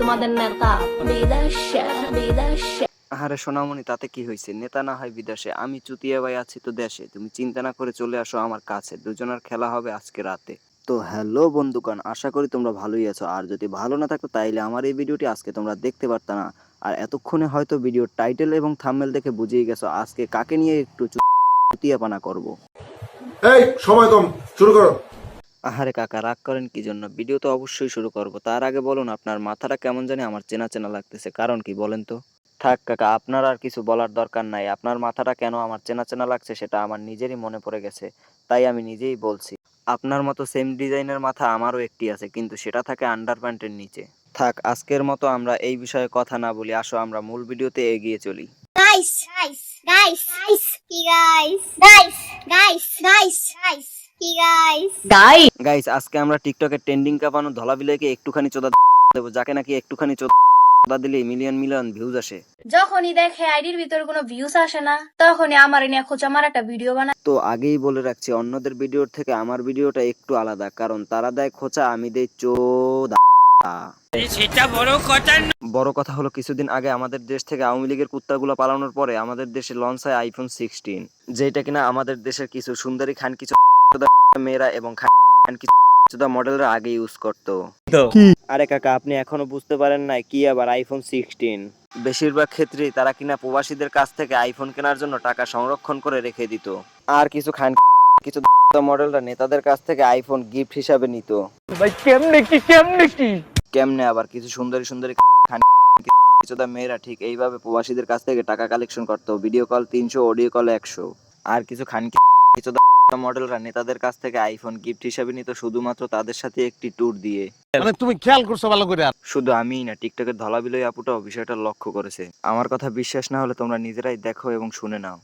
তোমাদের নেতা বিদেশে বিদেশে। আহারে সোনামণি তাতে কি হয়েছে? নেতা না হয় বিদেশে। আমি চুতিয়া ভাই আছি তো দেশে। তুমি চিন্তা না করে চলে আসো আমার কাছে। দুজনের খেলা হবে আজকে রাতে। তো হ্যালো বন্ধুগণ আশা করি তোমরা ভালোই আছো। আর যদি ভালো না থাকো তাইলে আমার এই ভিডিওটি আজকে তোমরা দেখতে পারতা না। আর এতক্ষণে হয়তো ভিডিওর টাইটেল এবং থাম্বনেল দেখে বুঝিয়ে গেছো। আজকে কাকে নিয়ে একটু চুতিয়াপানা করব? এই সময় কম। শুরু করো। আহারে কাকা রাগ করেন কি জন্য? ভিডিও তো অবশ্যই শুরু করব। তার আগে বলুন আপনার মাথাটা কেমন জানি আমার চেনা চেনা লাগতেছে। কারণ কি বলেন তো? থাক কাকা আপনার আর কিছু বলার দরকার নাই। আপনার মাথাটা কেন আমার চেনা চেনা লাগছে সেটা আমার নিজেরই মনে পড়ে গেছে। তাই আমি নিজেই বলছি। আপনার মতো সেম ডিজাইনের মাথা আমারও একটি আছে কিন্তু সেটা থাকে আন্ডার প্যান্টের নিচে। থাক আজকের মতো আমরা এই বিষয়ে কথা না বলি। আসো আমরা মূল ভিডিওতে এগিয়ে চলি। Guys, guys, guys, guys, you guys, guys, guys আজকে আমরা টিকটকে ট্রেন্ডিং কাঁপানো একটুখানি চোদা দেবো যাকে নাকি একটুখানি চোদা দিলেই মিলিয়ন মিলিয়ন ভিউজ আসে। যখনই দেখে আইডির ভিতরে কোনো ভিউস আসে না তখনই আমার নিয়ে খোঁজ আমার একটা ভিডিও বানায়। তো আগেই বলে রাখছি অন্যদের ভিডিওর থেকে আমার ভিডিওটা একটু আলাদা কারণ তারা দেয় খোঁচা আমি দেই চোদা। বড় কথা হলো কিছুদিন আগে আমাদের দেশ থেকে আওয়ামী লীগের কুত্তাগুলো পালানোর পরে আমাদের দেশে লঞ্চ হয় আইফোন সিক্সটিন যেটা কিনা আমাদের দেশের কিছু সুন্দরী খান কিছু মেয়েরা এবং খান কিছু মডেলরা আগে ইউজ করতো। আরে কাকা আপনি এখনও বুঝতে পারেন নাই কি আবার আইফোন সিক্সটিন বেশিরভাগ ক্ষেত্রেই তারা কিনা প্রবাসীদের কাছ থেকে আইফোন কেনার জন্য টাকা সংরক্ষণ করে রেখে দিত। আর কিছু খান কিছু মডেলরা নেতাদের কাছ থেকে আইফোন গিফট হিসাবে নিত। কেমনে আবার কিছু সুন্দরী সুন্দরী খান কিছুটা মেয়েরা ঠিক এইভাবে প্রবাসীদের কাছ থেকে টাকা কালেকশন করতো। ভিডিও কল তিনশো অডিও কল একশো। আর কিছু খান কিছু মডেলরা নেতাদের কাছ থেকে আইফোন গিফট হিসাবে নিত শুধুমাত্র তাদের সাথে একটি ট্যুর দিয়ে। মানে তুমি খেয়াল করছ ভালো করে? শুধু আমিই না টিকটকের ধলাবিলই আপুটাও বিষয়টা লক্ষ্য করেছে। আমার কথা বিশ্বাস না হলে তোমরা নিজেরাই দেখো এবং শুনে নাও।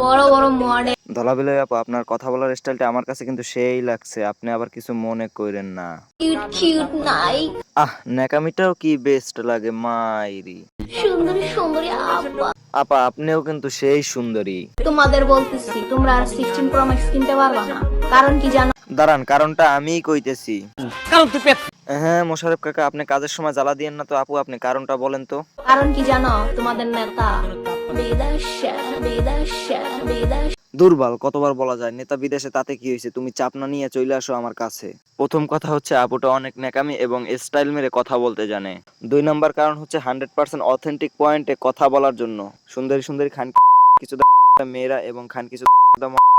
বড় বড় মডেল ধলাবিলই আপু আপনার কথা বলার স্টাইলটা আমার কাছে কিন্তু সেই লাগছে আপনি আবার কিছু মনে করেন না। কিউট কিউট নাই আহ ন্যাকামিটাও কি বেস্ট লাগে মাইরি। সুন্দরী সুন্দরী আপা আপা আপনিও কিন্তু সেই সুন্দরী। তোমাদের বলতেছি তোমরা আর সিক্সটিন প্রো ম্যাক্স কিনতে পারবা না। কারণ কি জানো? দাঁড়ান কারণটা আমিই কইতেছি। কারণ তুই পেট হ্যাঁ মোশারফ কাকা আপনি কাজের সময় জ্বালা দিয়েন না তো আপু আপনি কারণটা বলেন তো। কারণ কি জানো? তোমাদের নেতা বেদাশা বেদাশা বিদেশ দুর্বল কতবার বলা যায়? নেতা বিদেশে তাতে কি হয়েছে? তুমি চাপ না নিয়ে চলে আসো আমার কাছে। প্রথম কথা হচ্ছে আপুটা অনেক ন্যাকামি এবং স্টাইল মেরে কথা বলতে জানে। দুই নাম্বার কারণ হচ্ছে হান্ড্রেড পার্সেন্ট অথেন্টিক পয়েন্টে কথা বলার জন্য। সুন্দরী সুন্দরী খান কিছু মেয়েরা এবং খান কিছু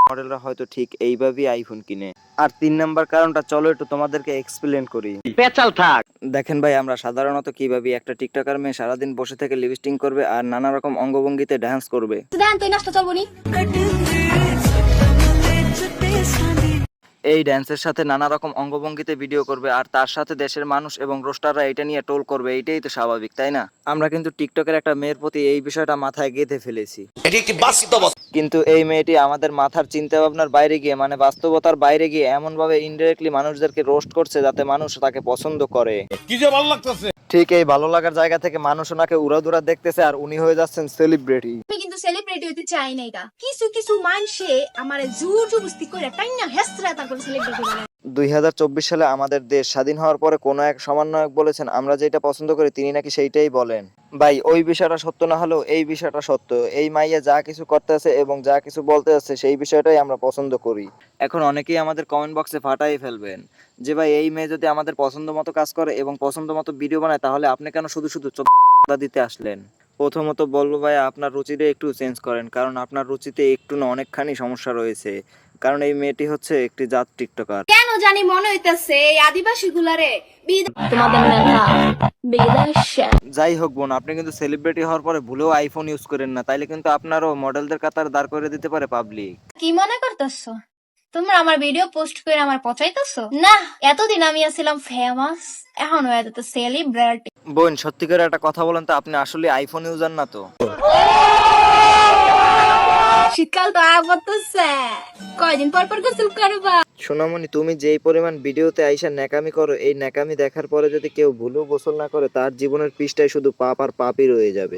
মডেলরা হয়তো ঠিক এইভাবেই আইফোন কিনে। আর তিন নাম্বার কারণটা চলো একটু তোমাদেরকে এক্সপ্লেন করি। পেঁচাল থাক। দেখেন ভাই আমরা সাধারণত কীভাবে একটা টিকটকার মেয়ে সারাদিন বসে থেকে লিপস্টিং করবে আর নানা রকম অঙ্গভঙ্গিতে ডান্স করবে। তুই নষ্ট চলবো এই ড্যান্সের সাথে নানা রকম অঙ্গভঙ্গিতে ভিডিও করবে আর তার সাথে দেশের মানুষ এবং রোস্টাররা এটা নিয়ে টোল করবে এইটাই তো স্বাভাবিক তাই না? আমরা কিন্তু টিকটকের একটা মেয়ের প্রতি এই বিষয়টা মাথায় গেঁথে ফেলেছি। এটি একটি বাস্তবতা কিন্তু এই মেয়েটি আমাদের মাথার চিন্তা ভাবনার বাইরে গিয়ে মানে বাস্তবতার বাইরে গিয়ে এমন ভাবে ইনডাইরেক্টলি মানুষদেরকে রোস্ট করছে যাতে মানুষ তাকে পছন্দ করে। কি যে ভালো লাগতেছে। ঠিক এই ভালো লাগার জায়গা থেকে মানুষ ওনাকে উড়াদুরা দেখতেছে আর উনি হয়ে যাচ্ছেন সেলিব্রিটি সেলিব্রিটি হইতে চাই না এটা। কিছু কিছু মানুষে আমার জোর জবস্তি করে টাইনা হেসরা তারপরে সেলিব্রিটি বানায় দুই সালে আমাদের দেশ স্বাধীন হওয়ার পরে কোনো এক সমন্বয়ক বলেছেন, আমরা যেটা পছন্দ করি তিনি নাকি সেইটাই বলেন। ভাই, ওই বিষয়টা সত্য না হলেও এই বিষয়টা সত্য। এই মাইয়া যা কিছু করতে আছে এবং যা কিছু বলতে আছে সেই বিষয়টাই আমরা পছন্দ করি। এখন অনেকেই আমাদের কমেন্ট বক্সে ফাটাই ফেলবেন যে, ভাই, এই মেয়ে যদি আমাদের পছন্দ মতো কাজ করে এবং পছন্দ মতো ভিডিও বানায়, তাহলে আপনি কেন শুধু শুধু দিতে আসলেন? প্রথমত বলব ভাই আপনার রুচিটা একটু চেঞ্জ করেন। কারণ আপনার রুচিতে একটু না অনেকখানি সমস্যা রয়েছে। কারণ এই মেয়েটি হচ্ছে একটি জাত টিকটকার। কেন জানি মনে হইতাছে এই আদিবাসী গুলারে যাই হোক বোন আপনি কিন্তু সেলিব্রিটি হওয়ার পরে ভুলেও আইফোন ইউজ করেন না। তাইলে কিন্তু আপনারও মডেলদের কাতার দাঁড় করে দিতে পারে পাবলিক কি মনে করতেছো? তোমরা আমার ভিডিও পোস্ট করে আমার পচাইতেছো? না এতদিন আমি আছিলাম ফেমাস এখন হয়ে যেত সেলিব্রিটি বোন সত্যিকার একটা কথা বলেন তো আপনি আসলে আইফোন ইউজার না তো? শীতকাল তো আয়া পড়তেছে কয়দিন পর পর গোসল করবা? সোনামণি তুমি যেই পরিমাণ ভিডিওতে আইসা ন্যাকামি করো এই ন্যাকামি দেখার পরে যদি কেউ ভুলও গোসল না করে তার জীবনের পৃষ্ঠায় শুধু পাপ আর পাপই রয়ে যাবে।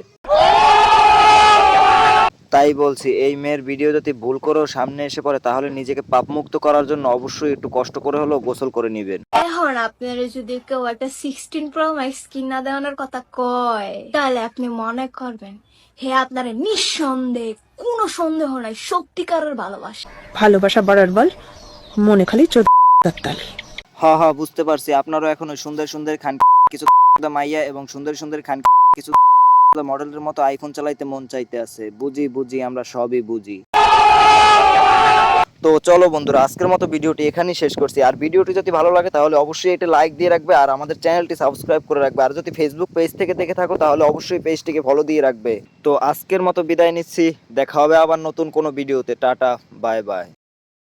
তাই বলছি এই মেয়ের ভিডিও যদি ভুল করেও সামনে এসে পড়ে তাহলে নিজেকে পাপমুক্ত করার জন্য অবশ্যই একটু কষ্ট করে হলেও গোসল করে নেবেন। এখন আপনারা যদি কেউ একটা সিক্সটিন প্রো ম্যাক্স কিনা দেওয়ানোর কথা কয়। তাহলে আপনি মনে করবেন হে আপনারা নিঃসন্দেহ কোনো সন্দেহ নাই সত্যিকারের ভালোবাসা। ভালোবাসা বাড়ার বল মনে খালি চোদ তালি। হ হ বুঝতে পারছি। আপনারও এখন ওই সুন্দর সুন্দর খান কিছু মাইয়া এবং সুন্দর সুন্দর খান মডেলের মতো আইফোন চালাইতে মন চাইতে আছে। বুঝি বুঝি, আমরা সবই বুঝি। তো চলো বন্ধুরা, আজকের মতো ভিডিওটি এখানেই শেষ করছি। আর ভিডিওটি যদি ভালো লাগে, তাহলে অবশ্যই এটা লাইক দিয়ে রাখবে, আর আমাদের চ্যানেলটি সাবস্ক্রাইব করে রাখবে। আর যদি ফেসবুক পেজ থেকে দেখে থাকো, তাহলে অবশ্যই পেজটিকে ফলো দিয়ে রাখবে। তো আজকের মতো বিদায় নিচ্ছি। দেখা হবে আবার নতুন কোনো ভিডিওতে। Tata bye bye